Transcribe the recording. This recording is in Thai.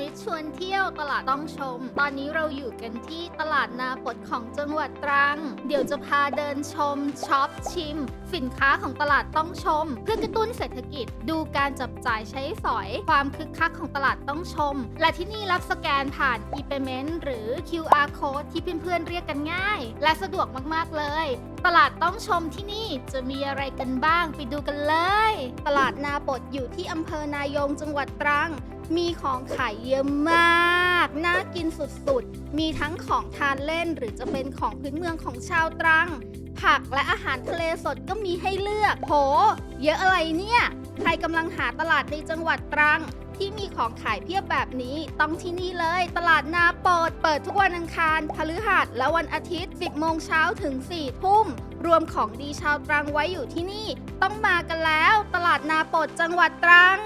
นิชชวนเที่ยวตลาดต้องชม ตอนนี้เราอยู่กันที่ตลาดนาปดของจังหวัดตรัง เดี๋ยวจะพาเดินชมช็อปชิม สินค้าของตลาดต้องชม เพื่อกระตุ้นเศรษฐกิจ ดูการจับจ่ายใช้สอย ความคึกคักของตลาดต้องชม และที่นี่รับสแกนผ่าน e-payment หรือ QR code ที่เพื่อนๆเรียกกันง่าย และสะดวกมากๆเลย ตลาดต้องชมที่นี่จะมีอะไรกันบ้างไปดูกันเลย ตลาดนาบดอยู่ที่อำเภอนายงจังหวัดตรัง มีของขายเยอะมาก น่ากินสุดๆ มีทั้งของทานเล่นหรือจะเป็นของพื้นเมืองของชาวตรัง ผักและอาหารทะเลสดก็มีให้เลือก โห เยอะอะไรเนี่ย ใครกำลังหาตลาดในจังหวัดตรัง ที่มีของขายเพียบแบบนี้ต้องที่นี่เลย ตลาดนาโปดเปิดทุกวันอังคาร พฤหัสและวันอาทิตย์ 10 โมงเช้าถึง 4 ทุ่ม รวมของดีชาวตรังไว้อยู่ที่นี่ ต้องมากันแล้ว ตลาดนาโปดจังหวัดตรัง